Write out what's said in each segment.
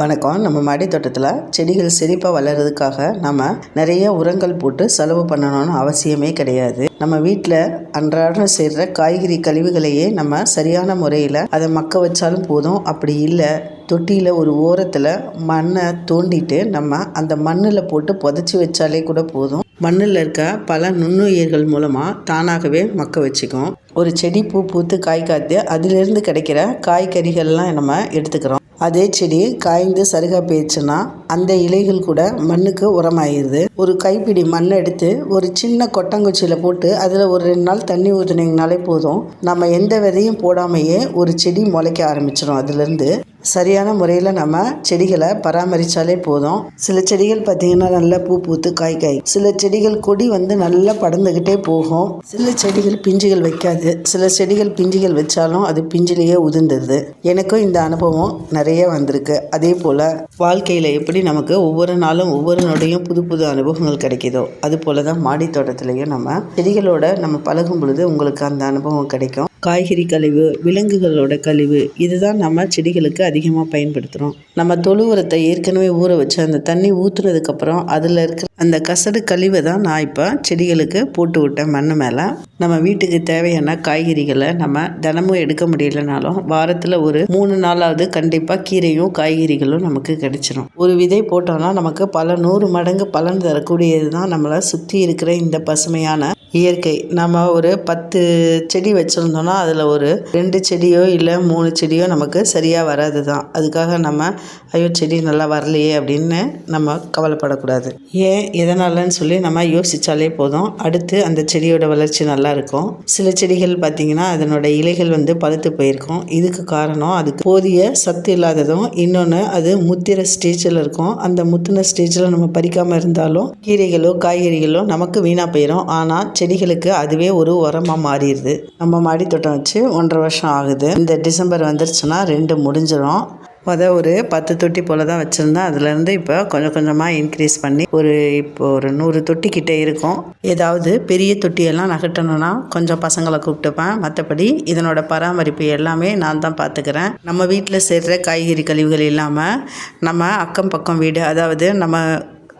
வணக்கம். நம்ம மாடி தோட்டத்தில் செடிகள் செழிப்பாக வளர்கிறதுக்காக நம்ம நிறைய உரங்கள் போட்டு செலவு பண்ணணும்னு அவசியமே கிடையாது. நம்ம வீட்டில் அன்றாடம் செய்கிற காய்கறி கழிவுகளையே நம்ம சரியான முறையில் அதை மக்க வச்சாலும் போதும். அப்படி இல்லை தொட்டியில் ஒரு ஓரத்தில் மண்ணை தோண்டிட்டு நம்ம அந்த மண்ணில் போட்டு புதைச்சி வச்சாலே கூட போதும். மண்ணில் இருக்க பல நுண்ணுயிர்கள் மூலமாக தானாகவே மக்க வச்சுக்கும். ஒரு செடி பூ பூத்து காய் காய்த்து அதிலிருந்து கிடைக்கிற காய்கறிகள்லாம் நம்ம எடுத்துக்கிறோம். அதே செடி காய்ந்து சருகா போயிடுச்சுன்னா அந்த இலைகள் கூட மண்ணுக்கு உரமாயிருது ஒரு கைப்பிடி மண் எடுத்து ஒரு சின்ன கொட்டங்குச்சியில் போட்டு அதில் ஒரு ரெண்டு நாள் தண்ணி ஊற்றுனீங்கனாலே போதும். நம்ம எந்த விதையும் போடாமையே ஒரு செடி முளைக்க ஆரம்பிச்சிடும் அதுலேருந்து சரியான முறையில் நம்ம செடிகளை பராமரித்தாலே போதும். சில செடிகள் பார்த்திங்கன்னா நல்லா பூ பூத்து காய் காய். சில செடிகள் கொடி வந்து நல்லா படர்ந்துக்கிட்டே போகும். சில செடிகள் பிஞ்சுகள் வைக்காது. சில செடிகள் பிஞ்சுகள் வச்சாலும் அது பிஞ்சிலேயே உதிர்ந்துருது. எனக்கும் இந்த அனுபவம் நிறைய வந்திருக்கு. அதே போல் வாழ்க்கையில் எப்படி நமக்கு ஒவ்வொரு நாளும் ஒவ்வொரு நொடியும் புது புது அனுபவங்கள் கிடைக்குதோ அது போல் தான் மாடி தோட்டத்துலேயும் நம்ம செடிகளோட நம்ம பழகும் பொழுது உங்களுக்கு அந்த அனுபவம் கிடைக்கும். காய்கறி கழிவு விலங்குகளோட கழிவு இதுதான் நம்ம செடிகளுக்கு அதிகமாக பயன்படுத்துகிறோம் நம்ம தொழு உரத்தை ஏற்கனவே ஊற வச்சு அந்த தண்ணி ஊற்றுனதுக்கப்புறம் அதில் இருக்கிற அந்த கசடு கழிவை தான் நான் இப்போ செடிகளுக்கு போட்டு விட்டேன் மண் மேலே. நம்ம வீட்டுக்கு தேவையான காய்கறிகளை நம்ம தினமும் எடுக்க முடியலனாலும் வாரத்தில் ஒரு மூணு நாளாவது கண்டிப்பாக கீரையும் காய்கறிகளும் நமக்கு கிடைச்சிரும். ஒரு விதை போட்டோம்னா நமக்கு பல நூறு மடங்கு பலன் தரக்கூடியது தான் நம்மளை சுற்றி இருக்கிற இந்த பசுமையான இயற்கை. நம்ம ஒரு பத்து செடி வச்சுருந்தோம்னா அதில் ஒரு ரெண்டு செடியோ இல்லை மூணு செடியோ நமக்கு சரியாக வராது தான் அதுக்காக நம்ம ஐயோ செடி நல்லா வரலையே அப்படின்னு நம்ம கவலைப்படக்கூடாது. ஏன்? எதனாலன்னு சொல்லி நம்ம யோசித்தாலே போதும். அடுத்து அந்த செடியோட வளர்ச்சி நல்லா இருக்கும். சில செடிகள் பார்த்திங்கன்னா அதனோட இலைகள் வந்து பழுத்து போயிருக்கும். இதுக்கு காரணம் அதுக்கு போதிய சத்து இல்லாததும். இன்னொன்று அது முத்திர ஸ்டேஜில் இருக்கும். அந்த முத்தின ஸ்டேஜில் நம்ம பறிக்காமல் இருந்தாலும் கீரைகளோ காய்கறிகளோ நமக்கு வீணாக போயிடும் ஆனால் செடிகளுக்கு அதுவே ஒரு உரமாக மாறிடுது. நம்ம மாடி தோட்டம் வச்சு ஒன்றரை வருஷம் ஆகுது. இந்த டிசம்பர் வந்துருச்சுன்னா ரெண்டு முடிஞ்சிடும் மொதல் ஒரு பத்து தொட்டி போல் தான் வச்சுருந்தேன். அதுலேருந்து இப்போ கொஞ்சம் கொஞ்சமாக இன்க்ரீஸ் பண்ணி ஒரு இப்போ ஒரு நூறு தொட்டி கிட்டே இருக்கும். ஏதாவது பெரிய தொட்டியெல்லாம் நகட்டணும்னா கொஞ்சம் பசங்களை கூப்பிட்டுப்பேன் மற்றபடி இதனோட பராமரிப்பு எல்லாமே நான் தான் பார்த்துக்கிறேன் நம்ம வீட்டில் சேர்கிற காய்கறி கழிவுகள் இல்லாமல் நம்ம அக்கம் பக்கம் வீடு அதாவது நம்ம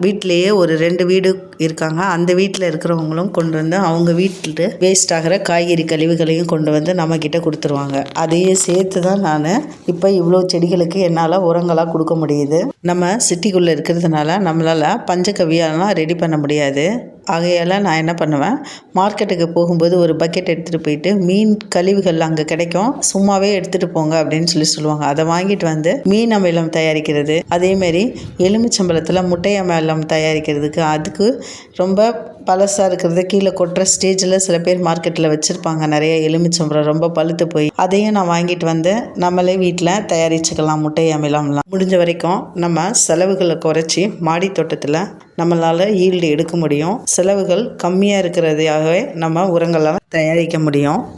வீட்டிலேயே ஒரு ரெண்டு வீடு இருக்காங்க. அந்த வீட்டில் இருக்கிறவங்களும் கொண்டு வந்து அவங்க வீட்டில் வேஸ்ட் ஆகிற காய்கறி கழிவுகளையும் கொண்டு வந்து நம்மக்கிட்ட கொடுத்துருவாங்க. அதையே சேர்த்து தான் நான் இப்போ இவ்வளோ செடிகளுக்கு என்னால் உரங்களாக கொடுக்க முடியுது. நம்ம சிட்டிக்குள்ளே இருக்கிறதுனால நம்மளால் பஞ்சகவியாலாம் ரெடி பண்ண முடியாது. ஆகையால் நான் என்ன பண்ணுவேன்? மார்க்கெட்டுக்கு போகும்போது ஒரு பக்கெட் எடுத்துகிட்டு போயிட்டு மீன் கழிவுகள் அங்கே கிடைக்கும். சும்மாவே எடுத்துகிட்டு போங்க அப்படின்னு சொல்லி சொல்லுவாங்க. அதை வாங்கிட்டு வந்து மீன் அமிலம் தயாரிக்கிறது. அதேமாரி எலுமிச்சம்பழத்தில் முட்டை அமிலம் தயாரிக்கிறதுக்கு அதுக்கு ரொம்ப பழசாக இருக்கிறத. கீழே கொட்டுற ஸ்டேஜில் சில பேர் மார்க்கெட்டில் வச்சுருப்பாங்க. நிறைய எலுமிச்சம்பழம் ரொம்ப பழுத்து போய். அதையும் நான் வாங்கிட்டு வந்து நம்மளே வீட்டில் தயாரிச்சுக்கலாம். முட்டை அமிலம்லாம். முடிஞ்ச வரைக்கும் நம்ம செலவுகளை குறைச்சி மாடி தோட்டத்தில் நம்மளால் ஈல்டு எடுக்க முடியும். செலவுகள் கம்மியாக இருக்கிறதையாகவே நம்ம உரங்களால் தயாரிக்க முடியும்.